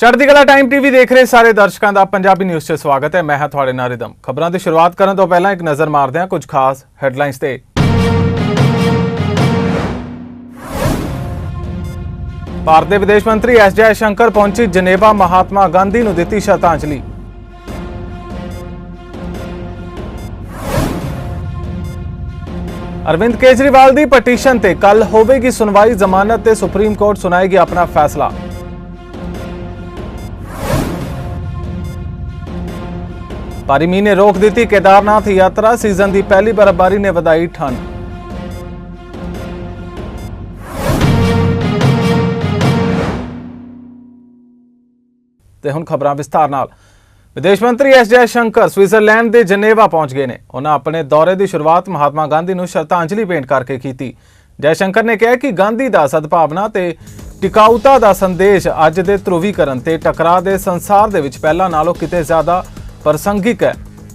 ਚੜ੍ਹਦੀ ਕਲਾ time TV ਦੇਖ ਰਹੇ ਸਾਰੇ ਦਰਸ਼ਕਾਂ ਦਾ ਪੰਜਾਬੀ ਨਿਊਜ਼ 'ਚ ਸਵਾਗਤ ਹੈ। ਮੈਂ ਹਾਂ ਤੁਹਾਡੇ ਨਾਲ ਰਿਦਮ। ਖਬਰਾਂ ਦੀ ਸ਼ੁਰੂਆਤ ਕਰਨ ਤੋਂ ਪਹਿਲਾਂ ਇੱਕ ਨਜ਼ਰ ਮਾਰਦੇ ਹਾਂ ਕੁਝ ਖਾਸ ਹੈਡਲਾਈਨਸ ਤੇ। ਭਾਰਤ ਦੇ ਵਿਦੇਸ਼ ਮੰਤਰੀ ਐਸ ਜੈ ਸ਼ੰਕਰ ਪਹੁੰਚੀ ਜਨੇਵਾ ਮਹਾਤਮਾ ਗਾਂਧੀ ਨੂੰ ਦਿੱਤੀ ਸ਼ਰਧਾਂਜਲੀ। ਅਰਵਿੰਦ ਕੇਜਰੀਵਾਲ ਦੀ ਪਟੀਸ਼ਨ ਤੇ ਕੱਲ ਹੋਵੇਗੀ ਸੁਣਵਾਈ, ਜ਼ਮਾਨਤ ਤੇ ਸੁਪਰੀਮ ਕੋਰਟ ਸੁਣਾਏਗੀ ਆਪਣਾ ਫੈਸਲਾ। ਭਾਰੀ ਮੀਂਹ ਨੇ ਰੋਕ ਦਿੱਤੀ। ਕੇਦਾਰਨਾਥ ਯਾਤਰਾ ਸੀਜ਼ਨ ਦੀ ਪਹਿਲੀ ਬਰਫ਼ਬਾਰੀ ਨੇ ਵਧਾਈ ਠੰਡ। ਤੇ ਹੁਣ ਖਬਰਾਂ ਵਿਸਥਾਰ ਨਾਲ। ਵਿਦੇਸ਼ ਮੰਤਰੀ ਐਸ ਜੈ ਸ਼ੰਕਰ ਸਵਿਟਜ਼ਰਲੈਂਡ ਦੇ ਜਨੇਵਾ ਪਹੁੰਚ ਗਏ ਨੇ। ਉਹਨਾਂ ਆਪਣੇ ਦੌਰੇ ਦੀ ਸ਼ੁਰੂਆਤ ਮਹਾਤਮਾ ਗਾਂਧੀ ਨੂੰ ਸ਼ਰਧਾਂਜਲੀ ਭੇਂਟ ਕਰਕੇ ਕੀਤੀ। ਜੈ ਸ਼ੰਕਰ ਨੇ ਕਿਹਾ ਕਿ ਗਾਂਧੀ ਦਾ ਸਦਭਾਵਨਾ ਤੇ ਟਿਕਾਊਤਾ ਦਾ ਸੰਦੇਸ਼ ਅੱਜ ਦੇ ਧਰੁਵੀਕਰਨ ਤੇ ਟਕਰਾਅ ਦੇ ਸੰਸਾਰ ਦੇ ਵਿੱਚ ਪਹਿਲਾਂ ਨਾਲੋਂ ਕਿਤੇ ਜ਼ਿਆਦਾ ਪ੍ਰਸੰਗਿਕ ਹੈ।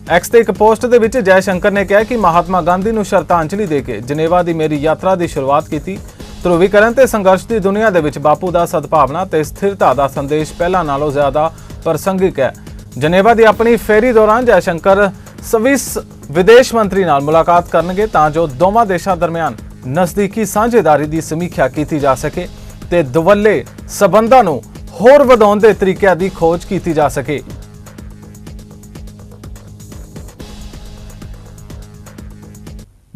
ਐਕਸ ਤੇ ਇੱਕ ਪੋਸਟ ਦੇ ਵਿੱਚ ਜੈ ਸ਼ੰਕਰ ਨੇ ਕਿਹਾ ਕਿ ਮਹਾਤਮਾ ਗਾਂਧੀ ਨੂੰ ਸ਼ਰਧਾਂਜਲੀ ਦੇ ਕੇ ਜਨੇਵਾ ਦੀ ਮੇਰੀ ਯਾਤਰਾ ਦੀ ਸ਼ੁਰੂਆਤ ਕੀਤੀ। ਧਰੁਵੀਕਰਨ ਤੇ ਸੰਘਰਸ਼ ਦੀ ਦੁਨੀਆ ਦੇ ਵਿੱਚ ਬਾਪੂ ਦਾ ਸਦਭਾਵਨਾ ਤੇ ਸਥਿਰਤਾ ਦਾ ਸੰਦੇਸ਼ ਪਹਿਲਾਂ ਨਾਲੋਂ ਜ਼ਿਆਦਾ ਪ੍ਰਸੰਗਿਕ ਹੈ। ਜਨੇਵਾ ਦੀ ਆਪਣੀ ਫੇਰੀ ਦੌਰਾਨ ਜੈ ਸ਼ੰਕਰ ਸਵਿਸ ਵਿਦੇਸ਼ ਮੰਤਰੀ ਨਾਲ ਮੁਲਾਕਾਤ ਕਰਨਗੇ ਤਾਂ ਜੋ ਦੋਵਾਂ ਦੇਸ਼ਾਂ ਦਰਮਿਆਨ ਨਜ਼ਦੀਕੀ ਸਾਂਝੇਦਾਰੀ ਦੀ ਸਮੀਖਿਆ ਕੀਤੀ ਜਾ ਸਕੇ ਤੇ ਦੁਵੱਲੇ ਸਬੰਧਾਂ ਨੂੰ ਹੋਰ ਵਧਾਉਣ ਦੇ ਤਰੀਕਿਆਂ ਦੀ ਖੋਜ ਕੀਤੀ ਜਾ ਸਕੇ।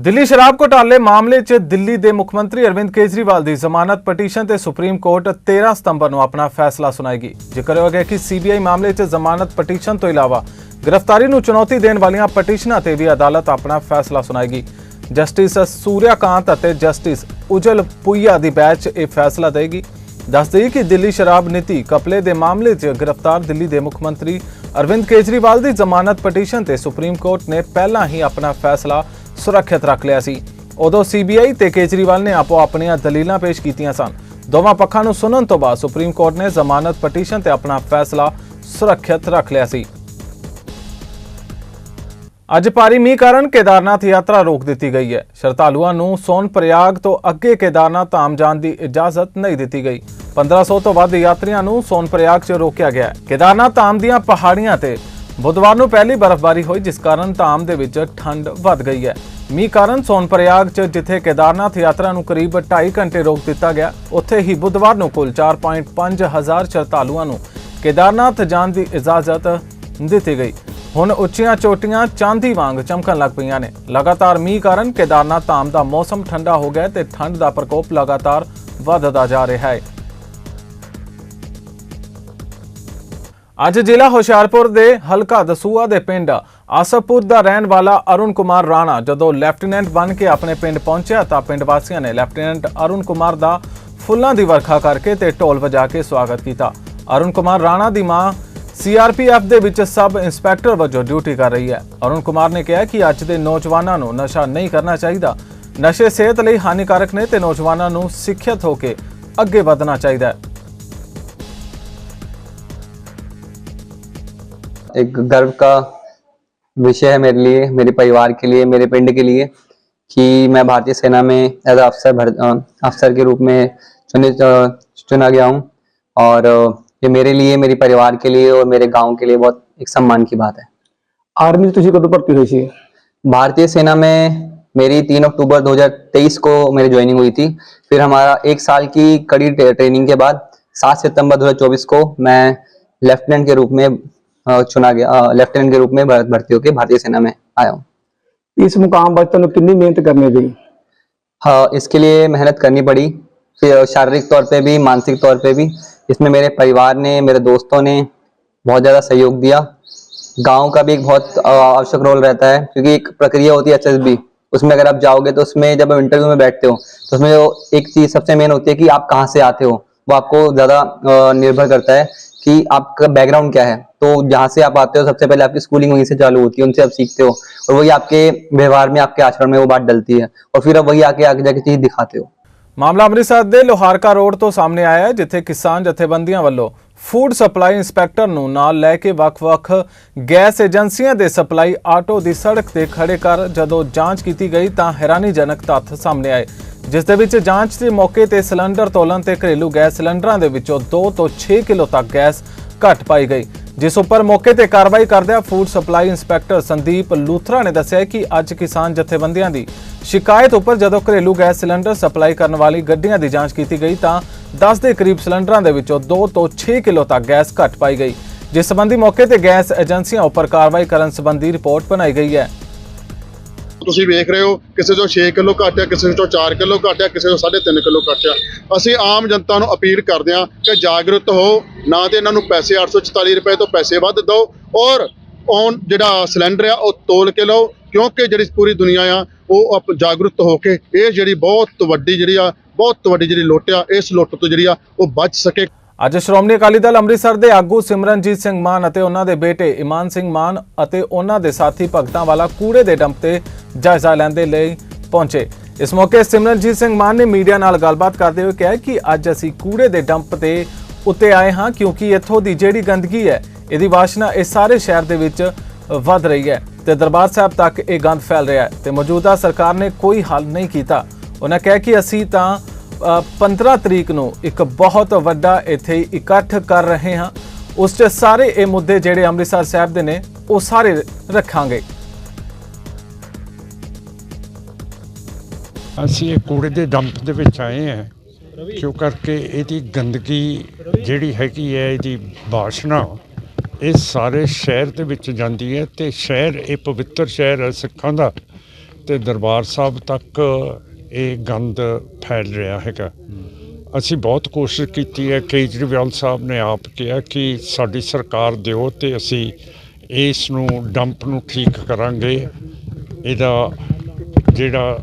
ਦਿੱਲੀ ਸ਼ਰਾਬ ਘੁਟਾਲੇ ਮਾਮਲੇ 'ਚ ਦਿੱਲੀ ਦੇ ਮੁੱਖ ਮੰਤਰੀ ਅਰਵਿੰਦ ਕੇਜਰੀਵਾਲ ਦੀ ਜ਼ਮਾਨਤ ਪਟੀਸ਼ਨ ਤੇ ਸੁਪਰੀਮ ਕੋਰਟ 13 ਸਤੰਬਰ ਨੂੰ ਆਪਣਾ ਫੈਸਲਾ ਸੁਣਾਏਗੀ। ਜ਼ਿਕਰ ਗਿਆ ਕਿ ਸੀਬੀਆਈ ਮਾਮਲੇ 'ਚ ਜ਼ਮਾਨਤ ਪਟੀਸ਼ਨ ਤੋਂ ਇਲਾਵਾ ਗ੍ਰਿਫਤਾਰੀ ਨੂੰ ਚੁਣੌਤੀ ਦੇਣ ਵਾਲੀਆਂ ਪਟੀਸ਼ਨਾਂ ਤੇ ਵੀ ਅਦਾਲਤ ਆਪਣਾ ਫੈਸਲਾ ਸੁਣਾਏਗੀ। ਜਸਟਿਸ ਸੂਰਿਆਕਾਂਤ ਅਤੇ ਜਸਟਿਸ ਉਜਲ ਪੁਈਆ ਦੀ ਬੈਂਚ ਇਹ ਫੈਸਲਾ ਦੇਗੀ। ਦੱਸ ਕਿ ਦਿੱਲੀ ਸ਼ਰਾਬ ਨੀਤੀ ਕਪਲੇ ਦੇ ਮਾਮਲੇ 'ਚ ਗ੍ਰਿਫਤਾਰ ਦਿੱਲੀ ਦੇ ਮੁੱਖ ਮੰਤਰੀ ਅਰਵਿੰਦ ਕੇਜਰੀਵਾਲ ਦੀ ਜ਼ਮਾਨਤ ਪਟੀਸ਼ਨ ਤੇ ਸੁਪਰੀਮ ਕੋਰਟ ਨੇ ਪਹਿਲਾਂ ਹੀ ਆਪਣਾ ਫੈਸਲਾ ਸੁਰੱਖਿਅਤ ਰੱਖ ਲਿਆ ਸੀ। ਉਦੋਂ ਸੀਬੀਆਈ ਤੇ ਕੇਜਰੀਵਾਲ ਨੇ ਆਪੋ ਆਪਣੀਆਂ ਦਲੀਲਾਂ ਪੇਸ਼ ਕੀਤੀਆਂ ਸਨ। ਦੋਵਾਂ ਪੱਖਾਂ ਨੂੰ ਸੁਣਨ ਤੋਂ ਬਾਅਦ ਸੁਪਰੀਮ ਕੋਰਟ ਨੇ ਜ਼ਮਾਨਤ ਪਟੀਸ਼ਨ ਤੇ ਆਪਣਾ ਫੈਸਲਾ ਸੁਰੱਖਿਅਤ ਰੱਖ ਲਿਆ ਸੀ। ਅੱਜ ਭਾਰੀ ਮੀਂਹ ਕਾਰਨ ਕੇਦਾਰਨਾਥ ਯਾਤਰਾ ਰੋਕ ਦਿੱਤੀ ਗਈ ਹੈ। ਸ਼ਰਧਾਲੂਆਂ ਨੂੰ ਸੋਨ ਪ੍ਰਯਾਗ ਤੋਂ ਅੱਗੇ ਕੇਦਾਰਨਾਥ ਧਾਮ ਜਾਣ ਦੀ ਇਜਾਜ਼ਤ ਨਹੀਂ ਦਿੱਤੀ ਗਈ। 1500 ਤੋਂ ਵੱਧ ਯਾਤਰੀਆਂ ਨੂੰ ਸੋਨ ਪ੍ਰਯਾਗ 'ਚ ਰੋਕਿਆ ਗਿਆ ਹੈ। ਕੇਦਾਰਨਾਥ ਧਾਮ ਦੀਆਂ ਪਹਾੜੀਆਂ ਤੇ ਬੁੱਧਵਾਰ ਨੂੰ ਪਹਿਲੀ ਬਰਫ਼ਬਾਰੀ ਹੋਈ, ਜਿਸ ਕਾਰਨ ਧਾਮ ਦੇ ਵਿੱਚ ਠੰਡ ਵੱਧ ਗਈ ਹੈ। ਮੀਂਹ ਕਾਰਨ ਸੋਨ ਪ੍ਰਯਾਗ 'ਚ, ਜਿੱਥੇ ਕੇਦਾਰਨਾਥ ਯਾਤਰਾ ਨੂੰ ਕਰੀਬ 2.5 ਘੰਟੇ ਰੋਕ ਦਿੱਤਾ ਗਿਆ, ਉੱਥੇ ਹੀ ਬੁੱਧਵਾਰ ਨੂੰ ਕੁੱਲ 4.5 ਹਜ਼ਾਰ ਸ਼ਰਧਾਲੂਆਂ ਨੂੰ ਕੇਦਾਰਨਾਥ ਜਾਣ ਦੀ ਇਜਾਜ਼ਤ ਦਿੱਤੀ ਗਈ। ਹੁਣ ਉੱਚੀਆਂ ਚੋਟੀਆਂ ਚਾਂਦੀ ਵਾਂਗ ਚਮਕਣ ਲੱਗ ਪਈਆਂ ਨੇ। ਲਗਾਤਾਰ ਮੀਂਹ ਕਾਰਨ ਕੇਦਾਰਨਾਥ ਧਾਮ ਦਾ ਮੌਸਮ ਠੰਡਾ ਹੋ ਗਿਆ ਹੈ ਤੇ ਠੰਡ ਦਾ ਪ੍ਰਕੋਪ ਲਗਾਤਾਰ ਵਧਦਾ ਜਾ ਰਿਹਾ ਹੈ। ਅੱਜ ਜ਼ਿਲ੍ਹਾ ਹੁਸ਼ਿਆਰਪੁਰ ਦੇ ਹਲਕਾ ਦਸੂਆ ਦੇ ਪਿੰਡ ਆਸਫਪੁਰ ਦਾ ਰਹਿਣ ਵਾਲਾ ਅਰੁਣ ਕੁਮਾਰ ਰਾਣਾ ਜਦੋਂ ਲੈਫਟੀਨੈਂਟ ਬਣ ਕੇ ਆਪਣੇ ਪਿੰਡ ਪਹੁੰਚਿਆ ਤਾਂ ਪਿੰਡ ਵਾਸੀਆਂ ਨੇ ਲੈਫਟੀਨੈਂਟ ਅਰੁਣ ਕੁਮਾਰ ਦਾ ਫੁੱਲਾਂ ਦੀ ਵਰਖਾ ਕਰਕੇ ਤੇ ਢੋਲ ਵਜਾ ਕੇ ਸਵਾਗਤ ਕੀਤਾ। ਅਰੁਣ ਕੁਮਾਰ ਰਾਣਾ ਦੀ ਮਾਂ ਸੀਆਰਪੀਐਫ ਦੇ ਵਿੱਚ ਸਬ ਇੰਸਪੈਕਟਰ ਵਜੋਂ ਡਿਊਟੀ ਕਰ ਰਹੀ ਹੈ। ਅਰੁਣ ਕੁਮਾਰ ਨੇ ਕਿਹਾ ਕਿ ਅੱਜ ਦੇ ਨੌਜਵਾਨਾਂ ਨੂੰ ਨਸ਼ਾ ਨਹੀਂ ਕਰਨਾ ਚਾਹੀਦਾ। ਨਸ਼ੇ ਸਿਹਤ ਲਈ ਹਾਨੀਕਾਰਕ ਨੇ ਤੇ ਨੌਜਵਾਨਾਂ ਨੂੰ ਸਿੱਖਿਅਤ ਹੋ ਕੇ ਅੱਗੇ ਵਧਣਾ ਚਾਹੀਦਾ ਹੈ। एक गर्व का विषय है मेरे लिए मेरे परिवार के लिए मेरे पिंड के लिए कि मैं भारतीय सेना में एज अफसर अफसर के रूप में चुने चुना गया हूँ। और ये मेरे लिए मेरे परिवार के लिए और मेरे गाँव के लिए बहुत एक सम्मान की बात है। आर्मी तुझे कदों भर्ती हुई थी? भारतीय सेना में मेरी तीन अक्टूबर 2023 को मेरी ज्वाइनिंग हुई थी। फिर हमारा एक साल की कड़ी ट्रेनिंग के बाद सात सितंबर 2024 को मैं लेफ्टिनेंट के रूप में चुना गया। लेफ्टिनेंट के रूप में भारत भर्ती होकर भारतीय सेना में आया इस मुकाम पर तुम कितनी मेहनत करनी पड़ी हाँ इसके लिए मेहनत करनी पड़ी। शारीरिक तौर पे भी मानसिक तौर पे भी। इसमें मेरे परिवार ने मेरे दोस्तों ने बहुत ज़्यादा सहयोग दिया। गाँव का भी एक बहुत आवश्यक रोल रहता है क्योंकि एक प्रक्रिया होती है एच उसमें अगर आप जाओगे तो उसमें जब इंटरव्यू में बैठते हो तो उसमें जो एक चीज़ सबसे मेन होती है कि आप कहाँ से आते हो। वो आपको ज्यादा अ, निर्भर करता है कि आपका बैकग्राउंड क्या है तो जहाँ से आप आते हो सबसे पहले आपकी स्कूलिंग वहीं से चालू होती है उनसे आप सीखते हो और वही आपके व्यवहार में आपके आचरण में वो बात डलती है और फिर आप वही आके आगे जाके चीज दिखाते हो ਮਾਮਲਾ ਅੰਮ੍ਰਿਤਸਰ ਦੇ ਲੋਹਾਰਕਾ ਰੋਡ ਤੋਂ ਸਾਹਮਣੇ ਆਇਆ ਹੈ ਜਿੱਥੇ ਕਿਸਾਨ ਜਥੇਬੰਦੀਆਂ ਵੱਲੋਂ ਫੂਡ ਸਪਲਾਈ ਇੰਸਪੈਕਟਰ ਨੂੰ ਨਾਲ ਲੈ ਕੇ ਵੱਖ-ਵੱਖ ਗੈਸ ਏਜੰਸੀਆਂ ਦੇ ਸਪਲਾਈ ਆਟੋ ਦੀ ਸੜਕ ਤੇ ਖੜੇ ਕਰ ਜਦੋਂ ਜਾਂਚ ਕੀਤੀ ਗਈ ਤਾਂ ਹੈਰਾਨੀਜਨਕ ਤੱਥ ਸਾਹਮਣੇ ਆਏ, ਜਿਸ ਦੇ ਵਿੱਚ ਜਾਂਚ ਦੇ ਮੌਕੇ ਤੇ ਸਿਲੰਡਰ ਤੋਲਣ ਤੇ ਘਰੇਲੂ ਗੈਸ ਸਿਲੰਡਰਾਂ ਦੇ ਵਿੱਚੋਂ 2 ਤੋਂ 6 ਕਿਲੋ ਤੱਕ ਗੈਸ ਘੱਟ ਪਾਈ ਗਈ। ਜਿਸ ਉੱਪਰ ਮੌਕੇ ਤੇ ਕਾਰਵਾਈ ਕਰਦਿਆਂ food supply inspector Sandeep Luthra ਨੇ ਦੱਸਿਆ ਕਿ ਅੱਜ ਕਿਸਾਨ ਜਥੇਬੰਦੀਆਂ ਦੀ ਸ਼ਿਕਾਇਤ ਉੱਪਰ ਜਦੋਂ ਘਰੇਲੂ ਗੈਸ ਸਿਲੰਡਰ ਸਪਲਾਈ ਕਰਨ ਵਾਲੀ ਗੱਡੀਆਂ ਦੀ ਜਾਂਚ ਕੀਤੀ ਗਈ ਤਾਂ 10 ਦੇ ਕਰੀਬ ਸਿਲੰਡਰਾਂ ਦੇ ਵਿੱਚੋਂ 2 ਤੋਂ 6 ਕਿਲੋ ਤੱਕ ਗੈਸ ਘੱਟ ਪਾਈ ਗਈ। ਜਿਸ ਸੰਬੰਧੀ ਮੌਕੇ ਤੇ ਗੈਸ ਏਜੰਸੀਆਂ ਉੱਪਰ ਕਾਰਵਾਈ ਕਰਨ ਸੰਬੰਧੀ ਰਿਪੋਰਟ ਬਣਾਈ ਗਈ ਹੈ। ਤੁਸੀਂ ਵੇਖ ਰਹੇ ਹੋ, ਕਿਸੇ ਤੋਂ 6 ਕਿਲੋ ਘੱਟ ਆ, ਕਿਸੇ ਤੋਂ 4 ਕਿਲੋ ਘੱਟ ਆ, ਕਿਸੇ ਤੋਂ 3.5 ਕਿਲੋ ਘੱਟ ਆ। ਅਸੀਂ ਆਮ ਜਨਤਾ ਨੂੰ ਅਪੀਲ ਕਰਦੇ ਹਾਂ ਕਿ ਜਾਗਰੂਕ ਹੋ, ਨਾ ਤੇ ਇਹਨਾਂ ਨੂੰ ਪੈਸੇ 844 ਰੁਪਏ ਤੋਂ ਪੈਸੇ ਵੱਧ ਦਿਓ ਔਰ ਔਨ ਜਿਹੜਾ ਸਿਲੰਡਰ ਆ, ਉਹ ਤੋਲ ਕੇ ਲਓ, ਕਿਉਂਕਿ ਜਿਹੜੀ ਪੂਰੀ ਦੁਨੀਆ ਆ, ਉਹ ਅਪ ਜਾਗਰੂਕ ਹੋ ਕੇ ਇਹ ਜਿਹੜੀ ਬਹੁਤ ਵੱਡੀ ਜਿਹੜੀ ਆ, ਬਹੁਤ ਵੱਡੀ ਜਿਹੜੀ ਲੁੱਟ ਆ, ਇਸ ਲੁੱਟ ਤੋਂ ਜਿਹੜੀ ਆ, ਉਹ ਬਚ ਸਕੇ। ਅੱਜ ਸ਼੍ਰੋਮਣੀ ਅਕਾਲੀ ਦਲ ਅੰਮ੍ਰਿਤਸਰ ਦੇ ਆਗੂ ਸਿਮਰਨਜੀਤ ਸਿੰਘ ਮਾਨ ਅਤੇ ਉਹਨਾਂ ਦੇ ਬੇਟੇ ਇਮਾਨ ਸਿੰਘ ਮਾਨ ਅਤੇ ਉਹਨਾਂ ਦੇ ਸਾਥੀ ਭਗਤਾਂ ਵਾਲਾ ਕੂੜੇ ਦੇ ਡੰਪ ਤੇ ਜਾਇਜ਼ਾ ਲੈਣ ਦੇ ਲਈ ਪਹੁੰਚੇ। ਇਸ ਮੌਕੇ ਸਿਮਰਨਜੀਤ ਸਿੰਘ ਮਾਨ ਨੇ ਮੀਡੀਆ ਨਾਲ ਗੱਲਬਾਤ ਕਰਦੇ ਹੋਏ ਕਿਹਾ ਕਿ ਅੱਜ ਅਸੀਂ ਕੂੜੇ ਦੇ ਡੰਪ ਤੇ ਉੱਤੇ ਆਏ ਹਾਂ ਕਿਉਂਕਿ ਇੱਥੋਂ ਦੀ ਜਿਹੜੀ ਗੰਦਗੀ ਹੈ, ਇਹਦੀ ਵਾਸ਼ਨਾ ਇਸ ਸਾਰੇ ਸ਼ਹਿਰ ਦੇ ਵਿੱਚ ਵੱਧ ਰਹੀ ਹੈ ਤੇ ਦਰਬਾਰ ਸਾਹਿਬ ਤੱਕ ਇਹ ਗੰਦ ਫੈਲ ਰਿਹਾ ਹੈ ਤੇ ਮੌਜੂਦਾ ਸਰਕਾਰ ਨੇ ਕੋਈ ਹੱਲ ਨਹੀਂ ਕੀਤਾ। ਉਹਨਾਂ ਕਿਹਾ ਕਿ ਅਸੀਂ ਤਾਂ 15 ਤਰੀਕ ਨੂੰ ਇੱਕ ਬਹੁਤ ਵੱਡਾ ਇੱਥੇ ਇਕੱਠ ਕਰ ਰਹੇ ਹਾਂ। ਉਸ 'ਚ ਸਾਰੇ ਇਹ ਮੁੱਦੇ ਜਿਹੜੇ ਅੰਮ੍ਰਿਤਸਰ ਸਾਹਿਬ ਦੇ ਨੇ, ਉਹ ਸਾਰੇ ਰੱਖਾਂਗੇ। ਅਸੀਂ ਇਹ ਕੂੜੇ ਦੇ ਡੰਪ ਦੇ ਵਿੱਚ ਆਏ ਹਾਂ ਕਿਉਂ ਕਰਕੇ ਇਹਦੀ ਗੰਦਗੀ ਜਿਹੜੀ ਹੈਗੀ ਹੈ, ਇਹਦੀ ਬਾਸ਼ਨਾ ਇਹ ਸਾਰੇ ਸ਼ਹਿਰ ਦੇ ਵਿੱਚ ਜਾਂਦੀ ਹੈ ਤੇ ਸ਼ਹਿਰ ਇਹ ਪਵਿੱਤਰ ਸ਼ਹਿਰ ਹੈ ਸਿੱਖਾਂ ਦਾ ਤੇ ਦਰਬਾਰ ਸਾਹਿਬ ਤੱਕ ਇਹ ਗੰਦ ਫੈਲ ਰਿਹਾ ਹੈਗਾ। ਅਸੀਂ ਬਹੁਤ ਕੋਸ਼ਿਸ਼ ਕੀਤੀ ਹੈ, ਕੇਜਰੀਵਾਲ ਸਾਹਿਬ ਨੇ ਆਪ ਕਿਹਾ ਕਿ ਸਾਡੀ ਸਰਕਾਰ ਦਿਓ ਤੇ ਅਸੀਂ ਇਸ ਨੂੰ ਡੰਪ ਨੂੰ ਠੀਕ ਕਰਾਂਗੇ। ਇਹਦਾ ਜਿਹੜਾ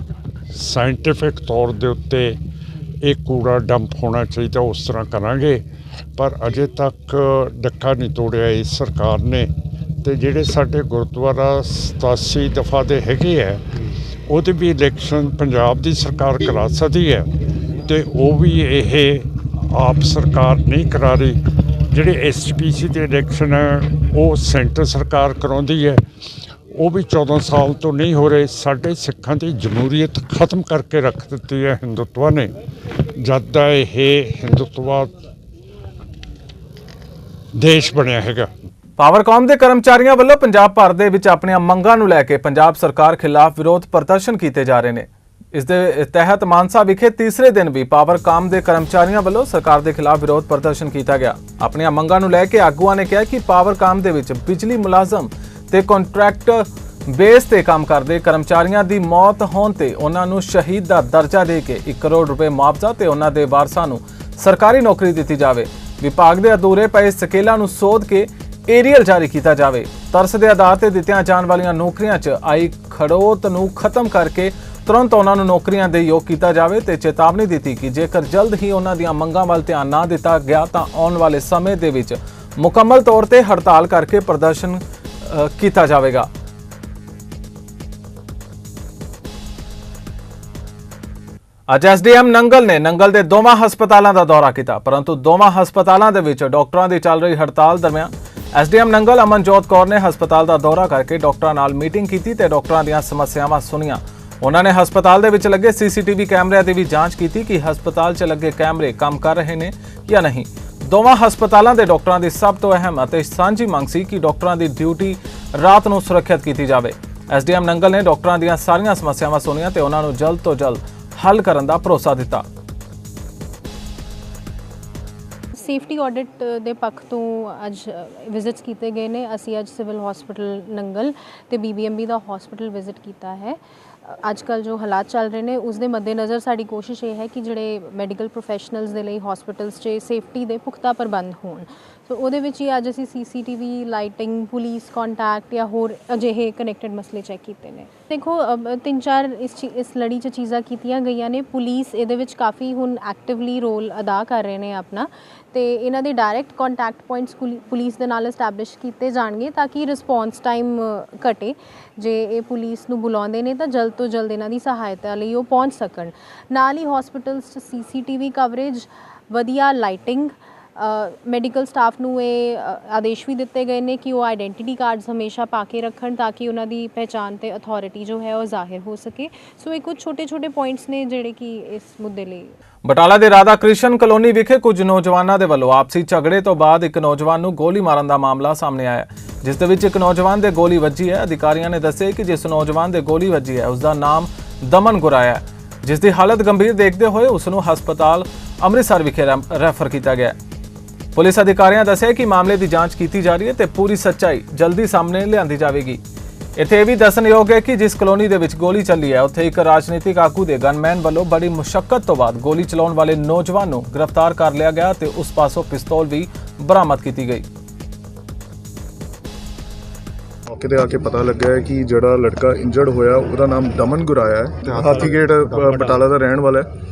ਸਾਇੰਟੀਫਿਕ ਤੌਰ ਦੇ ਉੱਤੇ ਇਹ ਕੂੜਾ ਡੰਪ ਹੋਣਾ ਚਾਹੀਦਾ, ਉਸ ਤਰ੍ਹਾਂ ਕਰਾਂਗੇ। ਪਰ ਅਜੇ ਤੱਕ ਡੱਕਾ ਨਹੀਂ ਤੋੜਿਆ ਇਸ ਸਰਕਾਰ ਨੇ। ਤੇ ਜਿਹੜੇ ਸਾਡੇ ਗੁਰਦੁਆਰਾ 87 ਦਫਾ ਦੇ ਹੈਗੇ ਆ ਉਹਦੀ ਵੀ ਇਲੈਕਸ਼ਨ ਪੰਜਾਬ ਦੀ ਸਰਕਾਰ ਕਰਾ ਸਕਦੀ ਹੈ ਤੇ ਉਹ ਵੀ ਇਹ ਆਪ ਸਰਕਾਰ ਨਹੀਂ ਕਰਾ ਰਹੀ। ਜਿਹੜੇ ਐਸਪੀਸੀ ਦੇ ਇਲੈਕਸ਼ਨ ਹੈ, ਉਹ ਸੈਂਟਰ ਸਰਕਾਰ ਕਰਾਉਂਦੀ ਹੈ। ਉਹ ਵੀ 14 ਸਾਲ ਤੋਂ ਨਹੀਂ ਹੋ ਰਹੇ। ਸਾਡੇ ਸਿੱਖਾਂ ਦੀ ਜਮਹੂਰੀਅਤ ਖਤਮ ਕਰਕੇ ਰੱਖ ਦਿੱਤੀ ਹੈ ਹਿੰਦੂਤਵਾ ਨੇ। ਜਦ ਦਾ ਇਹ ਹਿੰਦੂਤਵਾ ਦੇਸ਼ ਬਣਿਆ ਹੈਗਾ। ਪਾਵਰਕਾਮ ਦੇ ਕਰਮਚਾਰੀਆਂ ਵੱਲੋਂ ਪੰਜਾਬ ਭਰ ਦੇ ਵਿੱਚ ਆਪਣੀਆਂ ਮੰਗਾਂ ਨੂੰ ਲੈ ਕੇ ਪੰਜਾਬ ਸਰਕਾਰ ਖਿਲਾਫ ਵਿਰੋਧ ਪ੍ਰਦਰਸ਼ਨ ਕੀਤੇ ਜਾ ਰਹੇ ਨੇ। ਇਸ ਦੇ ਤਹਿਤ ਮਾਨਸਾ ਵਿਖੇ ਤੀਸਰੇ ਦਿਨ ਵੀ ਪਾਵਰਕਾਮ ਦੇ ਕਰਮਚਾਰੀਆਂ ਵੱਲੋਂ ਸਰਕਾਰ ਦੇ ਖਿਲਾਫ ਵਿਰੋਧ ਪ੍ਰਦਰਸ਼ਨ ਕੀਤਾ ਗਿਆ। ਆਪਣੀਆਂ ਮੰਗਾਂ ਨੂੰ ਲੈ ਕੇ ਆਗੂਆਂ ਨੇ ਕਿਹਾ ਕਿ ਪਾਵਰਕਾਮ ਦੇ ਵਿੱਚ ਬਿਜਲੀ ਮੁਲਾਜ਼ਮ ਤੇ ਕੰਟਰੈਕਟ ਬੇਸ ਤੇ ਕੰਮ ਕਰਦੇ ਕਰਮਚਾਰੀਆਂ ਦੀ ਮੌਤ ਹੋਣ ਤੇ ਉਹਨਾਂ ਨੂੰ ਸ਼ਹੀਦ ਦਾ ਦਰਜਾ ਦੇ ਕੇ 1 ਕਰੋੜ ਰੁਪਏ ਮੁਆਵਜ਼ਾ ਤੇ ਉਹਨਾਂ ਦੇ ਵਾਰਸਾਂ ਨੂੰ ਸਰਕਾਰੀ ਨੌਕਰੀ ਦਿੱਤੀ ਜਾਵੇ। ਵਿਭਾਗ ਦੇ ਅਧੂਰੇ ਪਏ ਸਕੇਲਾਂ ਨੂੰ ਸੋਧ ਕੇ ਏਰੀਅਲ ਜਾਰੀ ਕੀਤਾ ਜਾਵੇ। ਤਰਸ ਦੇ ਆਧਾਰ ਤੇ ਦਿੱਤੀਆਂ ਜਾਣ ਵਾਲੀਆਂ ਨੌਕਰੀਆਂ 'ਚ ਆਈ ਖੜੋਤ ਨੂੰ ਖਤਮ ਕਰਕੇ ਤੁਰੰਤ ਉਹਨਾਂ ਨੂੰ ਨੌਕਰੀਆਂ ਦੇ ਯੋਗ ਕੀਤਾ ਜਾਵੇ ਤੇ ਚੇਤਾਵਨੀ ਦਿੱਤੀ ਕਿ ਜੇਕਰ ਜਲਦ ਹੀ ਉਹਨਾਂ ਦੀਆਂ ਮੰਗਾਂ ਵੱਲ ਧਿਆਨ ਨਾ ਦਿੱਤਾ ਗਿਆ ਤਾਂ ਆਉਣ ਵਾਲੇ ਸਮੇਂ ਦੇ ਵਿੱਚ ਮੁਕੰਮਲ ਤੌਰ ਤੇ ਹੜਤਾਲ ਕਰਕੇ ਪ੍ਰਦਰਸ਼ਨ ਕੀਤਾ ਜਾਵੇਗਾ। ਅੱਜ ਐਸਡੀਐਮ ਨੰਗਲ ਨੇ ਨੰਗਲ ਦੇ ਦੋਵਾਂ ਹਸਪਤਾਲਾਂ ਦਾ ਦੌਰਾ ਕੀਤਾ, ਪਰੰਤੂ ਦੋਵਾਂ ਹਸਪਤਾਲਾਂ ਦੇ ਵਿੱਚ ਡਾਕਟਰਾਂ ਦੀ ਚੱਲ ਰਹੀ ਹੜਤਾਲ ਦਰਮਿਆਨ ਐਸਡੀਐਮ ਨੰਗਲ ਅਮਨਜੋਤ ਕੌਰ ਨੇ ਹਸਪਤਾਲ ਦਾ ਦੌਰਾ ਕਰਕੇ ਡਾਕਟਰਾਂ ਨਾਲ ਮੀਟਿੰਗ ਕੀਤੀ ਤੇ ਡਾਕਟਰਾਂ ਦੀਆਂ ਸਮੱਸਿਆਵਾਂ ਸੁਣੀਆਂ। ਉਹਨਾਂ ਨੇ ਹਸਪਤਾਲ ਦੇ ਵਿੱਚ ਲੱਗੇ ਸੀਸੀਟੀਵੀ ਕੈਮਰਿਆਂ ਦੀ ਵੀ ਜਾਂਚ ਕੀਤੀ ਕਿ ਹਸਪਤਾਲ 'ਚ ਲੱਗੇ ਕੈਮਰੇ ਕੰਮ ਕਰ ਰਹੇ ਨੇ ਜਾਂ ਨਹੀਂ। ਦੋਵਾਂ ਹਸਪਤਾਲਾਂ ਦੇ ਡਾਕਟਰਾਂ ਦੀ ਸਭ ਤੋਂ ਅਹਿਮ ਅਤੇ ਸਾਂਝੀ ਮੰਗ ਸੀ ਕਿ ਡਾਕਟਰਾਂ ਦੀ ਡਿਊਟੀ ਰਾਤ ਨੂੰ ਸੁਰੱਖਿਅਤ ਕੀਤੀ ਜਾਵੇ। ਐਸਡੀਐਮ ਨੰਗਲ ਨੇ ਡਾਕਟਰਾਂ ਦੀਆਂ ਸਾਰੀਆਂ ਸਮੱਸਿਆਵਾਂ ਸੁਣੀਆਂ ਤੇ ਉਹਨਾਂ ਨੂੰ ਜਲਦ ਤੋਂ ਜਲਦ ਹੱਲ ਕਰਨ ਦਾ ਭਰੋਸਾ ਦਿੱਤਾ। ਸੇਫਟੀ ਆਡਿਟ uh, ਦੇ ਪੱਖ ਤੋਂ ਅੱਜ ਵਿਜ਼ਿਟਸ ਕੀਤੇ ਗਏ ਨੇ। ਅਸੀਂ ਅੱਜ ਸਿਵਲ ਹਸਪੀਟਲ ਨੰਗਲ ਤੇ ਬੀਬੀਐਮਬੀ ਦਾ ਹਸਪੀਟਲ ਵਿਜ਼ਿਟ ਕੀਤਾ ਹੈ। ਅੱਜ ਕੱਲ ਜੋ ਹਾਲਾਤ ਚੱਲ ਰਹੇ ਨੇ ਉਸ ਦੇ ਮੱਦੇਨਜ਼ਰ ਸਾਡੀ ਕੋਸ਼ਿਸ਼ ਇਹ ਹੈ ਕਿ ਜਿਹੜੇ ਮੈਡੀਕਲ ਪ੍ਰੋਫੈਸ਼ਨਲਸ ਦੇ ਲਈ ਹਸਪੀਟਲਸ 'ਚ ਸੇਫਟੀ ਦੇ ਪੁਖਤਾ ਪ੍ਰਬੰਧ ਹੋਣ। ਸੋ ਉਹਦੇ ਵਿੱਚ ਹੀ ਅੱਜ ਅਸੀਂ ਸੀਸੀਟੀਵੀ ਲਾਈਟਿੰਗ ਪੁਲਿਸ ਕੰਟੈਕਟ ਜਾਂ ਹੋਰ ਅਜਿਹੇ ਕਨੈਕਟਡ ਮਸਲੇ ਚੈੱਕ ਕੀਤੇ ਨੇ। ਦੇਖੋ ਤਿੰਨ ਚਾਰ ਇਸ ਚੀ- ਇਸ ਲੜੀ 'ਚ ਚੀਜ਼ਾਂ ਕੀਤੀਆਂ ਗਈਆਂ ਨੇ। ਪੁਲਿਸ ਇਹਦੇ ਵਿੱਚ ਕਾਫੀ ਹੁਣ ਐਕਟਿਵਲੀ ਰੋਲ ਅਦਾ ਕਰ ਰਹੇ ਨੇ ਆਪਣਾ। ਤੇ ਇਹਨਾਂ ਦੇ ਡਾਇਰੈਕਟ ਕੰਟੈਕਟ ਪੁਆਇੰਟਸ ਪੁਲਿਸ ਦੇ ਨਾਲ ਐਸਟੈਬਲਿਸ਼ ਕੀਤੇ ਜਾਣਗੇ ਤਾਂ ਕਿ ਰਿਸਪੌਂਸ ਟਾਈਮ ਘਟੇ। ਜੇ ਇਹ ਪੁਲਿਸ ਨੂੰ ਬੁਲਾਉਂਦੇ ਨੇ ਤਾਂ ਜਲਦ ਤੋਂ ਜਲਦ ਇਹਨਾਂ ਦੀ ਸਹਾਇਤਾ ਲਈ ਉਹ ਪਹੁੰਚ ਸਕਣ। ਨਾਲ ਹੀ ਹਸਪੀਟਲਸ 'ਚ ਸੀਸੀਟੀਵੀ ਕਵਰੇਜ ਵਧੀਆ ਲਾਈਟਿੰਗ ਮੈਡੀਕਲ ਸਟਾਫ ਨੂੰ ਇਹ ਆਦੇਸ਼ ਵੀ ਦਿੱਤੇ ਗਏ ਨੇ ਕਿ ਉਹ ਆਇਡੈਂਟੀਟੀ ਕਾਰਡਸ ਹਮੇਸ਼ਾ ਪਾ ਕੇ ਰੱਖਣ ਤਾਂ ਕਿ ਉਹਨਾਂ ਦੀ ਪਹਿਚਾਣ ਤੇ ਅਥਾਰਟੀ ਜੋ ਹੈ ਉਹ ਜ਼ਾਹਿਰ ਹੋ ਸਕੇ। ਸੋ ਇਹ ਕੁਝ ਛੋਟੇ ਛੋਟੇ ਪੁਆਇੰਟਸ ਨੇ ਜਿਹੜੇ ਕਿ ਇਸ ਮੁੱਦੇ ਲਈ। ਬਟਾਲਾ ਦੇ ਰਾਧਾ ਕ੍ਰਿਸ਼ਨ ਕਲੋਨੀ ਵਿਖੇ ਕੁਝ ਨੌਜਵਾਨਾਂ ਦੇ ਵੱਲੋਂ ਆਪਸੀ ਝਗੜੇ ਤੋਂ ਬਾਅਦ ਇੱਕ ਨੌਜਵਾਨ ਨੂੰ ਗੋਲੀ ਮਾਰਨ ਦਾ ਮਾਮਲਾ ਸਾਹਮਣੇ ਆਇਆ ਜਿਸ ਦੇ ਵਿੱਚ ਇੱਕ ਨੌਜਵਾਨ ਦੇ ਗੋਲੀ ਵੱਜੀ ਹੈ। ਅਧਿਕਾਰੀਆਂ ਨੇ ਦੱਸਿਆ ਕਿ ਜਿਸ ਨੌਜਵਾਨ ਦੇ ਗੋਲੀ ਵੱਜੀ ਹੈ ਉਸ ਦਾ ਨਾਮ ਦਮਨ ਗੁਰਾਇਆ ਜਿਸ ਦੀ ਹਾਲਤ ਗੰਭੀਰ ਦੇਖਦੇ ਹੋਏ ਉਸ ਨੂੰ ਹਸਪਤਾਲ ਅੰਮ੍ਰਿਤਸਰ ਵਿਖੇ ਰੈਮ- ਰੈਫਰ ਕੀਤਾ ਗਿਆ ਹੈ। ਪੁਲਿਸ ਅਧਿਕਾਰੀਆਂ ਦੱਸਿਆ ਕਿ ਮਾਮਲੇ ਦੀ ਜਾਂਚ ਕੀਤੀ ਜਾ ਰਹੀ ਹੈ ਤੇ ਪੂਰੀ ਸੱਚਾਈ ਜਲਦੀ ਸਾਹਮਣੇ ਲਿਆਂਦੀ ਜਾਵੇਗੀ। ਇੱਥੇ ਇਹ ਵੀ ਦੱਸਣਯੋਗ ਹੈ ਕਿ ਜਿਸ ਕਲੋਨੀ ਦੇ ਵਿੱਚ ਗੋਲੀ ਚੱਲੀ ਹੈ ਉੱਥੇ ਇੱਕ ਰਾਜਨੀਤਿਕ ਆਗੂ ਦੇ ਗਨਮੈਨ ਵੱਲੋਂ ਬੜੀ ਮੁਸ਼ਕਲ ਤੋਂ ਬਾਅਦ ਗੋਲੀ ਚਲਾਉਣ ਵਾਲੇ ਨੌਜਵਾਨ ਨੂੰ ਗ੍ਰਿਫਤਾਰ ਕਰ ਲਿਆ ਗਿਆ ਤੇ ਉਸ ਪਾਸੋਂ ਪਿਸਤੌਲ ਵੀ ਬਰਾਮਦ ਕੀਤੀ ਗਈ। ਮੌਕੇ ਤੇ ਆ ਕੇ ਪਤਾ ਲੱਗਾ ਹੈ ਕਿ ਜਿਹੜਾ ਲੜਕਾ ਇੰਜਰਡ ਹੋਇਆ ਉਹਦਾ ਨਾਮ ਦਮਨ ਗੁਰਾਇਆ ਹੈ। ਹਾਥੀਗੇਟ ਬਟਾਲਾ ਦਾ ਰਹਿਣ ਵਾਲਾ ਹੈ।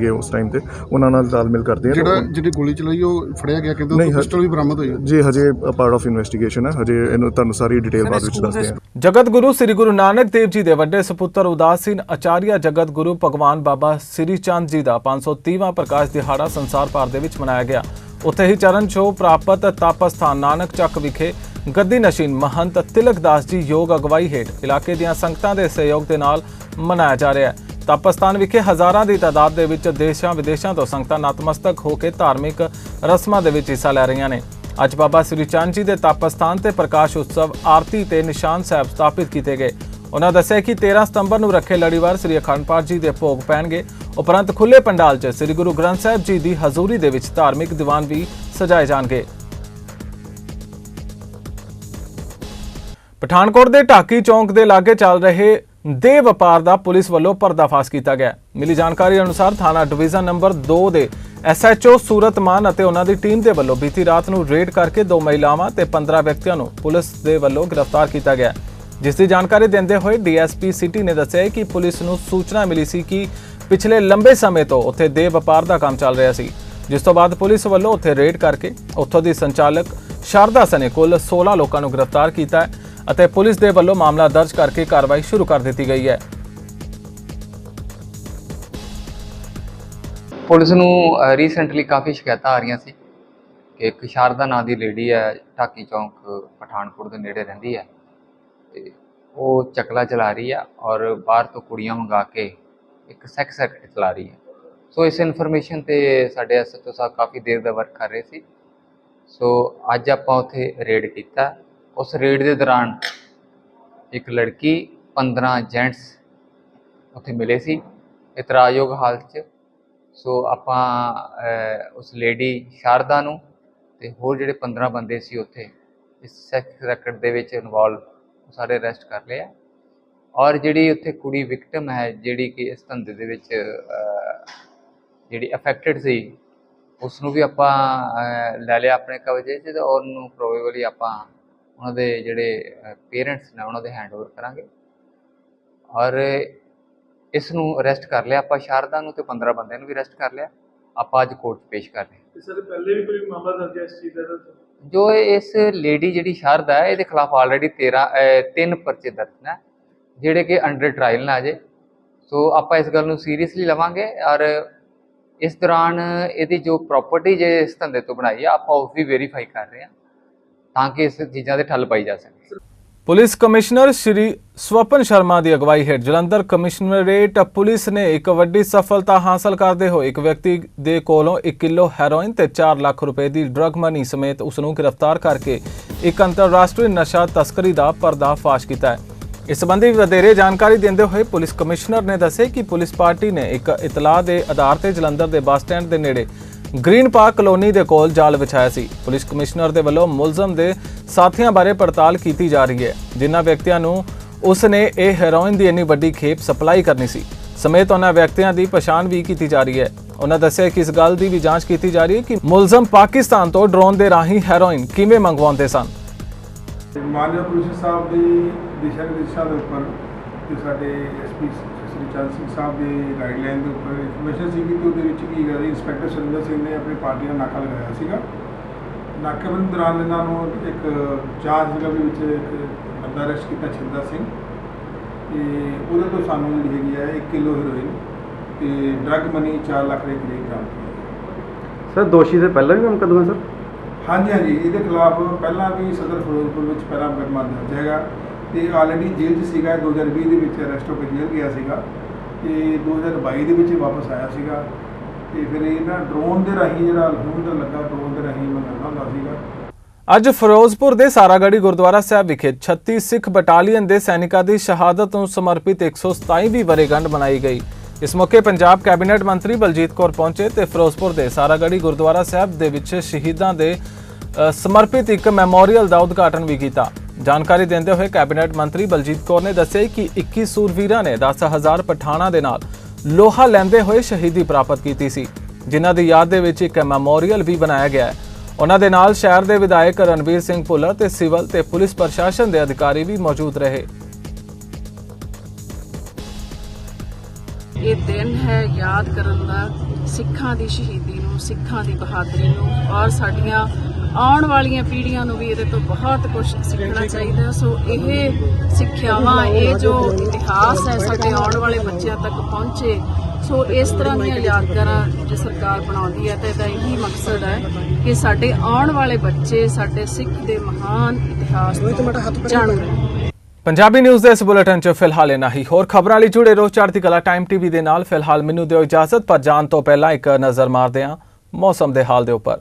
ਸੀਗੇ ਉਸ ਟਾਈਮ ਤੇ ਉਹਨਾਂ ਨਾਲ ਤਾਲਮੇਲ ਕਰਦੇ ਤੇ ਜਿਹੜਾ ਜਿਹੜੀ ਗੋਲੀ ਚਲਾਈ ਉਹ ਫੜਿਆ ਗਿਆ ਕਹਿੰਦੇ ਨਹੀਂ, ਉਹ ਪਿਸਟਲ ਵੀ ਬਰਾਮਦ ਹੋਈ। ਜੀ ਹਜੇ ਪਾਰਟ ਆਫ ਇਨਵੈਸਟੀਗੇਸ਼ਨ ਹੈ ਹਜੇ ਇਹਨੂੰ ਤੁਹਾਨੂੰ ਸਾਰੀ ਡਿਟੇਲ ਬਾਅਦ ਵਿੱਚ ਦੱਸਦੇ ਹਾਂ। ਜਗਤ ਗੁਰੂ ਸ੍ਰੀ ਗੁਰੂ ਨਾਨਕ ਦੇਵ ਜੀ ਦੇ ਵੱਡੇ ਸੁਪੁੱਤਰ ਉਦਾਸੀਨ ਆਚਾਰੀਆ ਜਗਤ ਗੁਰੂ ਭਗਵਾਨ ਬਾਬਾ ਸ੍ਰੀ ਚੰਦ ਜੀ ਦਾ 530ਵਾਂ ਪ੍ਰਕਾਸ਼ ਦਿਹਾੜਾ ਸੰਸਾਰ ਭਰ ਦੇ ਵਿੱਚ ਮਨਾਇਆ ਗਿਆ। ਉੱਥੇ ਹੀ ਚਰਨ ਛੋਹ ਪ੍ਰਾਪਤ ਤਪ ਸਥਾਨ ਨਾਨਕ ਚੱਕ ਵਿਖੇ ਗੱਦੀ ਨਸ਼ੀਨ ਮਹੰਤ ਤਿਲਕ ਦਾਸ ਜੀ ਯੋਗ ਅਗਵਾਈ ਹੇਠ ਇਲਾਕੇ ਦੀਆਂ ਸੰਗਤਾਂ ਦੇ ਸਹਿਯੋਗ ਦੇ ਨਾਲ ਮਨਾਇਆ ਜਾ ਰਿਹਾ ਹੈ। ਤਪਸਤਾਨ ਵਿਖੇ ਹਜ਼ਾਰਾਂ ਦੀ ਤਾਦਾਦ ਦੇ ਵਿੱਚ ਦੇਸ਼ਾਂ ਵਿਦੇਸ਼ਾਂ ਤੋਂ ਸੰਗਤਾਂ ਨਤਮਸਤਕ ਹੋ ਕੇ ਧਾਰਮਿਕ ਰਸਮਾਂ ਦੇ ਵਿੱਚ ਹਿੱਸਾ ਲੈ ਰਹੀਆਂ ਨੇ। ਅੱਜ ਬਾਬਾ ਸ੍ਰੀ ਚੰਦ ਜੀ ਦੇ ਤਪ ਤੇ ਪ੍ਰਕਾਸ਼ ਉਤਸਵ ਆਰਤੀ ਤੇ ਨਿਸ਼ਾਨ ਸਾਹਿਬ ਸਥਾਪਿਤ ਕੀਤੇ ਗਏ। ਉਹਨਾਂ ਦੱਸਿਆ ਕਿ 13 ਸਤੰਬਰ ਨੂੰ ਰੱਖੇ ਲੜੀਵਾਰ ਸ੍ਰੀ ਅਖੰਡ ਪਾਠ ਜੀ ਦੇ ਭੋਗ ਪੈਣਗੇ। ਉਪਰੰਤ ਖੁੱਲੇ ਪੰਡਾਲ 'ਚ ਸ੍ਰੀ ਗੁਰੂ ਗ੍ਰੰਥ ਸਾਹਿਬ ਜੀ ਦੀ ਹਜ਼ੂਰੀ ਦੇ ਵਿੱਚ ਧਾਰਮਿਕ ਦੀਵਾਨ ਵੀ ਸਜਾਏ ਜਾਣਗੇ। ਪਠਾਨਕੋਟ ਦੇ ਢਾਕੀ ਚੌਂਕ ਦੇ ਲਾਗੇ ਚੱਲ ਰਹੇ ਦੇ ਵਪਾਰ ਦਾ ਪੁਲਿਸ ਵੱਲੋਂ ਪਰਦਾਫਾਸ਼ ਕੀਤਾ ਗਿਆ। ਮਿਲੀ ਜਾਣਕਾਰੀ ਅਨੁਸਾਰ ਥਾਣਾ ਡਿਵੀਜ਼ਨ ਨੰਬਰ 2 ਦੇ ਐਸਐਚਓ ਸੂਰਤਮਾਨ ਅਤੇ ਉਹਨਾਂ ਦੀ ਟੀਮ ਦੇ ਵੱਲੋਂ ਬੀਤੀ ਰਾਤ ਨੂੰ ਰੇਡ ਕਰਕੇ ਦੋ ਮਹਿਲਾਵਾਂ ਤੇ 15 ਵਿਅਕਤੀਆਂ ਨੂੰ ਪੁਲਿਸ ਦੇ ਵੱਲੋਂ ਗ੍ਰਿਫਤਾਰ ਕੀਤਾ ਗਿਆ। ਜਿਸ ਦੀ ਜਾਣਕਾਰੀ ਦਿੰਦੇ ਹੋਏ ਡੀਐਸਪੀ ਸਿਟੀ ਨੇ ਦੱਸਿਆ ਕਿ ਪੁਲਿਸ ਨੂੰ ਸੂਚਨਾ ਮਿਲੀ ਸੀ ਕਿ ਪਿਛਲੇ ਲੰਬੇ ਸਮੇਂ ਤੋਂ ਉੱਥੇ ਦੇ ਵਪਾਰ ਦਾ ਕੰਮ ਚੱਲ ਰਿਹਾ ਸੀ। ਜਿਸ ਤੋਂ ਬਾਅਦ ਪੁਲਿਸ ਵੱਲੋਂ ਉੱਥੇ ਰੇਡ ਕਰਕੇ ਉੱਥੋਂ ਦੀ ਸੰਚਾਲਕ ਸ਼ਾਰਦਾ ਸਨੇ ਕੁੱਲ 16 ਲੋਕਾਂ ਨੂੰ ਗ੍ਰਿਫਤਾਰ ਕੀਤਾ ਹੈ। ਅਤੇ ਪੁਲਿਸ ਦੇ ਵੱਲੋਂ ਮਾਮਲਾ ਦਰਜ ਕਰਕੇ ਕਾਰਵਾਈ ਸ਼ੁਰੂ ਕਰ ਦਿੱਤੀ ਗਈ ਹੈ। ਪੁਲਿਸ ਨੂੰ ਰੀਸੈਂਟਲੀ ਕਾਫੀ ਸ਼ਿਕਾਇਤਾਂ ਆ ਰਹੀਆਂ ਸੀ ਕਿ ਇੱਕ ਸ਼ਾਰਦਾ ਨਾਂ ਦੀ ਲੇਡੀ ਹੈ, ਢਾਕੀ ਚੌਂਕ, ਪਠਾਨਕੋਟ ਦੇ ਨੇੜੇ ਰਹਿੰਦੀ ਹੈ ਤੇ ਉਹ ਚਕਲਾ ਚਲਾ ਰਹੀ ਹੈ ਔਰ ਬਾਹਰ ਤੋਂ ਕੁੜੀਆਂ ਮੰਗਾ ਕੇ ਇੱਕ ਸੈਕਸ ਐਕਟ ਚਲਾ ਰਹੀ ਹੈ। ਸੋ ਇਸ ਇਨਫੋਰਮੇਸ਼ਨ ਤੇ ਸਾਡੇ ਐਸਐਚਓ ਸਾਹਿਬ ਕਾਫੀ ਦੇਰ ਦਾ ਵਰਕ ਕਰ ਰਹੇ ਸੀ। ਸੋ ਅੱਜ ਆਪਾਂ ਉੱਥੇ ਰੇਡ ਕੀਤਾ। ਉਸ ਰੇਡ ਦੇ ਦੌਰਾਨ ਇੱਕ ਲੜਕੀ 15 ਜੈਂਟਸ ਉੱਥੇ ਮਿਲੇ ਸੀ ਇਤਰਾਜ਼ਯੋਗ ਹਾਲਤ 'ਚ ਸੋ ਆਪਾਂ ਉਸ ਲੇਡੀ ਸ਼ਾਰਦਾ ਨੂੰ ਤੇ ਹੋਰ ਜਿਹੜੇ 15 ਬੰਦੇ ਸੀ ਉੱਥੇ ਇਸ ਸੈਕਸ ਰੈਕਟ ਦੇ ਵਿੱਚ ਇਨਵੋਲਵ ਸਾਰੇ ਅਰੈਸਟ ਕਰ ਲਿਆ ਔਰ ਜਿਹੜੀ ਉੱਥੇ ਕੁੜੀ ਵਿਕਟਮ ਹੈ ਜਿਹੜੀ ਕਿ ਇਸ ਧੰਦੇ ਦੇ ਵਿੱਚ ਜਿਹੜੀ ਅਫੈਕਟਡ ਸੀ ਉਸ ਨੂੰ ਵੀ ਆਪਾਂ ਲੈ ਲਿਆ ਆਪਣੇ ਕਬਜ਼ੇ 'ਚ ਤੇ ਉਹਨੂੰ ਪ੍ਰੋਬੇਬਲੀ ਆਪਾਂ ਉਹਨਾਂ ਦੇ ਜਿਹੜੇ ਪੇਰੈਂਟਸ ਨੇ ਉਹਨਾਂ ਦੇ ਹੈਂਡਓਵਰ ਕਰਾਂਗੇ। ਔਰ ਇਸ ਨੂੰ ਅਰੈਸਟ ਕਰ ਲਿਆ। ਆਪਾਂ ਸ਼ਾਰਦਾ ਨੂੰ ਤੇ 15 ਬੰਦਿਆਂ ਨੂੰ ਵੀ ਅਰੈਸਟ ਕਰ ਲਿਆ। ਆਪਾਂ ਅੱਜ ਕੋਰਟ ਪੇਸ਼ ਕਰ ਰਹੇ ਹਾਂ। ਸਰ ਪਹਿਲੇ ਵੀ ਕੋਈ ਮਾਮਲਾ ਦਰਜ ਹੈ ਇਸ ਚੀਜ਼ ਦਾ? ਜੋ ਇਸ ਲੇਡੀ ਜਿਹੜੀ ਸ਼ਾਰਦਾ ਹੈ ਇਹਦੇ ਖਿਲਾਫ ਆਲਰੇਡੀ 13 ਅਹ, ਤਿੰਨ ਪਰਚੇ ਦਰਜ ਨੇ ਜਿਹੜੇ ਕਿ ਅੰਡਰ ਟ੍ਰਾਇਲ ਨਾ ਅਜੇ। ਸੋ ਆਪਾਂ ਇਸ ਗੱਲ ਨੂੰ ਸੀਰੀਅਸਲੀ ਲਵਾਂਗੇ ਔਰ ਇਸ ਦੌਰਾਨ ਇਹਦੀ ਜੋ ਪ੍ਰਾਪਰਟੀ ਜੇ ਇਸ ਧੰਦੇ ਤੋਂ ਬਣਾਈ ਆ ਆਪਾਂ ਉਸ ਵੀ ਵੈਰੀਫਾਈ ਕਰ ਰਹੇ ਹਾਂ। ਤਾਂ ਕਿ ਇਸ ਚੀਜ਼ਾਂ ਦੇ ਠੱਲ ਪਾਈ ਜਾ ਸਕੇ। ਪੁਲਿਸ ਕਮਿਸ਼ਨਰ ਸ਼੍ਰੀ ਸਵਪਨ ਸ਼ਰਮਾ ਦੀ ਅਗਵਾਈ ਹੇਠ ਜਲੰਧਰ ਕਮਿਸ਼ਨਰੇਟ ਪੁਲਿਸ ਨੇ ਇੱਕ ਵੱਡੀ ਸਫਲਤਾ ਹਾਸਲ ਕਰਦੇ ਹੋਏ ਇੱਕ ਵਿਅਕਤੀ ਦੇ ਕੋਲੋਂ 1 ਕਿਲੋ ਹੈਰੋਇਨ ਤੇ 4 ਲੱਖ ਰੁਪਏ ਦੀ ਡਰਗ ਮਨੀ ਸਮੇਤ ਉਸ ਨੂੰ ਗ੍ਰਿਫਤਾਰ ਕਰਕੇ ਇੱਕ ਅੰਤਰਰਾਸ਼ਟਰੀ ਨਸ਼ਾ ਤਸਕਰੀ ਦਾ ਪਰਦਾਫਾਸ਼ ਕੀਤਾ ਹੈ। ਇਸ ਸੰਬੰਧੀ ਵਧੇਰੇ ਜਾਣਕਾਰੀ ਦਿੰਦੇ ਹੋਏ ਪੁਲਿਸ ਕਮਿਸ਼ਨਰ ਨੇ ਦੱਸਿਆ ਕਿ ਪੁਲਿਸ ਪਾਰਟੀ ਨੇ ਇੱਕ ਇਤਲਾਹ ਦੇ ਆਧਾਰ ਤੇ ਜਲੰਧਰ ਦੇ ਬੱਸ ਸਟੈਂਡ ਦੇ ਨੇੜੇ ਗ੍ਰੀਨ ਪਾਰਕ ਕਲੋਨੀ ਦੇ ਕੋਲ ਜਾਲ ਵਿਛਾਇਆ ਸੀ। ਪੁਲਿਸ ਕਮਿਸ਼ਨਰ ਦੇ ਵੱਲੋਂ ਮੁਲਜ਼ਮ ਦੇ ਸਾਥੀਆਂ ਬਾਰੇ ਪੜਤਾਲ ਕੀਤੀ ਜਾ ਰਹੀ ਹੈ। ਜਿਨ੍ਹਾਂ ਵਿਅਕਤੀਆਂ ਨੂੰ ਉਸ ਨੇ ਇਹ ਹੈਰੋਇਨ ਦੀ ਇੰਨੀ ਵੱਡੀ ਖੇਪ ਸਪਲਾਈ ਕਰਨੀ ਸੀ। ਸਮੇਤ ਉਹਨਾਂ ਵਿਅਕਤੀਆਂ ਦੀ ਪਛਾਣ ਵੀ ਕੀਤੀ ਜਾ ਰਹੀ ਹੈ। ਉਹਨਾਂ ਦੱਸਿਆ ਕਿ ਇਸ ਗੱਲ ਦੀ ਵੀ ਜਾਂਚ ਕੀਤੀ ਜਾ ਰਹੀ ਹੈ ਕਿ ਮੁਲਜ਼ਮ ਪਾਕਿਸਤਾਨ ਤੋਂ ਡਰੋਨ ਦੇ ਰਾਹੀਂ ਹੈਰੋਇਨ ਕਿਵੇਂ ਮੰਗਵਾਉਂਦੇ ਸਨ। ਮਾਨਯੋਗ ਕਮਿਸ਼ਨਰ ਸਾਹਿਬ ਦੀ ਦਿਸ਼ਾ ਨਿਰਦੇਸ਼ਾਂ ਦੇ ਉੱਪਰ ਸਾਡੇ ਐਸਪੀ ਸ੍ਰੀ ਚੰਦ ਸਿੰਘ ਸਾਹਿਬ ਦੀ ਗਾਈਡਲਾਈਨ ਦੇ ਉੱਪਰ ਇਨਫੋਰਮੇਸ਼ਨ ਸੀਗੀ ਕਿ ਉਹਦੇ ਵਿੱਚ ਕੀ ਗੱਲ ਇੰਸਪੈਕਟਰ ਸੁਰਿੰਦਰ ਸਿੰਘ ਨੇ ਆਪਣੀ ਪਾਰਟੀ ਦਾ ਨਾਕਾ ਲਗਾਇਆ ਸੀਗਾ। ਨਾਕੇਬੰਦੀ ਦੌਰਾਨ ਇਹਨਾਂ ਨੂੰ ਇੱਕ ਚਾਰ ਜਗ੍ਹਾ ਦੇ ਵਿੱਚ ਇੱਕ ਬੰਦਾ ਅਰੈਸਟ ਕੀਤਾ ਛਿੰਦਾ ਸਿੰਘ। ਤੇ ਉਹਦੇ ਤੋਂ ਸਾਨੂੰ ਜਿਹੜੀ ਹੈਗੀ ਹੈ 1 ਕਿਲੋ ਹੈਰੋਇਨ ਤੇ ਡਰੱਗ ਮਨੀ 4 ਲੱਖ ਦੇ ਕਰੀਬ ਬਰਾਮਦ ਸਰ ਦੋਸ਼ੀ ਦੇ ਪਹਿਲਾਂ ਵੀ ਮੁਕੱਦਮਾ ਸਰ? ਹਾਂਜੀ ਹਾਂਜੀ ਇਹਦੇ ਖਿਲਾਫ ਪਹਿਲਾਂ ਵੀ ਸਦਰ ਫਿਰੋਜ਼ਪੁਰ ਵਿੱਚ ਪਹਿਲਾ ਮੁਕੱਦਮਾ ਦਰਜ ਹੈਗਾ। ਤੇ ਆਲਰੇਡੀ ਜੇਲ੍ਹ 'ਚ ਸੀਗਾ 2020 ਦੇ ਵਿੱਚ ਅਰੈਸਟ ਹੋ ਕੇ ਜੇਲ੍ਹ ਗਿਆ ਸੀਗਾ ਤੇ 2022 ਦੇ ਵਿੱਚ ਵਾਪਸ ਆਇਆ ਸੀਗਾ ਤੇ ਫਿਰ ਇਹ ਨਾ ਡਰੋਨ ਦੇ ਰਾਹੀਂ ਜਿਹੜਾ ਹੁਣ ਲੱਗਾ ਡਰੋਨ ਦੇ ਰਾਹੀਂ ਮੰਗਾਉਂਦਾ ਹੁੰਦਾ ਸੀਗਾ। ਅੱਜ ਫਿਰੋਜ਼ਪੁਰ ਦੇ ਸਾਰਾਗੜੀ ਗੁਰਦੁਆਰਾ ਸਾਹਿਬ ਵਿਖੇ 36 ਸਿੱਖ ਬਟਾਲੀਅਨ ਦੇ ਸੈਨਿਕਾਂ ਦੀ ਸ਼ਹਾਦਤ ਨੂੰ ਸਮਰਪਿਤ 127ਵੀਂ ਵਰੇਗੰਢ ਮਨਾਈ ਗਈ। ਇਸ ਮੌਕੇ ਪੰਜਾਬ ਕੈਬਨਿਟ ਮੰਤਰੀ ਬਲਜੀਤ ਕੌਰ ਪਹੁੰਚੇ ਤੇ ਫਿਰੋਜ਼ਪੁਰ ਦੇ ਸਾਰਾਗੜੀ ਗੁਰਦੁਆਰਾ ਸਾਹਿਬ ਦੇ ਵਿੱਚ ਸ਼ਹੀਦਾਂ ਦੇ ਸਮਰਪਿਤ ਇੱਕ ਮੈਮੋਰੀਅਲ ਦਾ ਉਦਘਾਟਨ ਵੀ ਕੀਤਾ। ਜਾਣਕਾਰੀ ਦਿੰਦੇ ਹੋਏ ਕੈਬਨਿਟ ਮੰਤਰੀ ਬਲਜੀਤ ਕੌਰ ਨੇ ਦੱਸਿਆ ਕਿ 21 ਸੂਰਵੀਰਾਂ ਨੇ 10000 ਪਠਾਣਾ ਦੇ ਨਾਲ ਲੋਹਾ ਲੈਂਦੇ ਹੋਏ ਸ਼ਹੀਦੀ ਪ੍ਰਾਪਤ ਕੀਤੀ ਸੀ, ਜਿਨ੍ਹਾਂ ਦੀ ਯਾਦ ਦੇ ਵਿੱਚ ਇੱਕ ਮੈਮੋਰੀਅਲ ਵੀ ਬਣਾਇਆ ਗਿਆ ਹੈ। ਉਹਨਾਂ ਦੇ ਨਾਲ ਸ਼ਹਿਰ ਦੇ ਵਿਧਾਇਕ ਰਣਵੀਰ ਸਿੰਘ ਭੁੱਲਰ ਤੇ ਸਿਵਲ ਤੇ ਪੁਲਿਸ ਪ੍ਰਸ਼ਾਸਨ ਦੇ ਅਧਿਕਾਰੀ ਵੀ ਮੌਜੂਦ ਰਹੇ। ਇਹ ਦਿਨ ਹੈ ਯਾਦ ਕਰਨ ਦਾ ਸਿੱਖਾਂ ਦੀ ਸ਼ਹੀਦੀ ਨੂੰ, ਸਿੱਖਾਂ ਦੀ ਬਹਾਦਰੀ ਨੂੰ ਔਰ ਸਾਡੀਆਂ ਆਉਣ ਵਾਲੀਆਂ ਪੀੜ੍ਹੀਆਂ ਨੂੰ ਵੀ ਇਹਦੇ ਤੋਂ ਬਹੁਤ ਕੁਝ ਸਿੱਖਣਾ ਚਾਹੀਦਾ। ਸੋ ਇਹ ਸਿੱਖਿਆਵਾਂ ਇਹ ਜੋ ਇਤਿਹਾਸ ਹੈ ਸਾਡੇ ਆਉਣ ਵਾਲੇ ਬੱਚਿਆਂ ਤੱਕ ਪਹੁੰਚੇ ਸੋ ਇਸ ਤਰ੍ਹਾਂ ਦੀਆਂ ਯਾਦਗਾਰਾਂ ਜੇ ਸਰਕਾਰ ਬਣਾਉਂਦੀ ਹੈ ਤਾਂ ਇਹਦਾ ਇਹੀ ਮਕਸਦ ਹੈ ਕਿ ਸਾਡੇ ਆਉਣ ਵਾਲੇ ਬੱਚੇ ਸਾਡੇ ਸਿੱਖ ਦੇ ਮਹਾਨ ਇਤਿਹਾਸ ਤੋਂ ਪੰਜਾਬੀ ਨਿਊਜ਼ ਦੇ ਇਸ ਬੁਲੇਟਿਨ 'ਚ ਫਿਲਹਾਲ ਇਨਾ ਹੀ। ਹੋਰ ਖਬਰਾਂ ਲਈ ਜੁੜੇ ਰਹੋ ਚੜ੍ਹਦੀ ਕਲਾ ਟਾਈਮ ਟੀਵੀ ਦੇ ਨਾਲ। ਫਿਲਹਾਲ ਮੈਨੂੰ ਦਿਓ ਇਜਾਜ਼ਤ ਪਰ ਜਾਣ ਤੋਂ ਪਹਿਲਾਂ ਇੱਕ ਨਜ਼ਰ ਮਾਰਦੇ ਹਾਂ ਮੌਸਮ ਦੇ ਹਾਲ ਦੇ ਉੱਪਰ।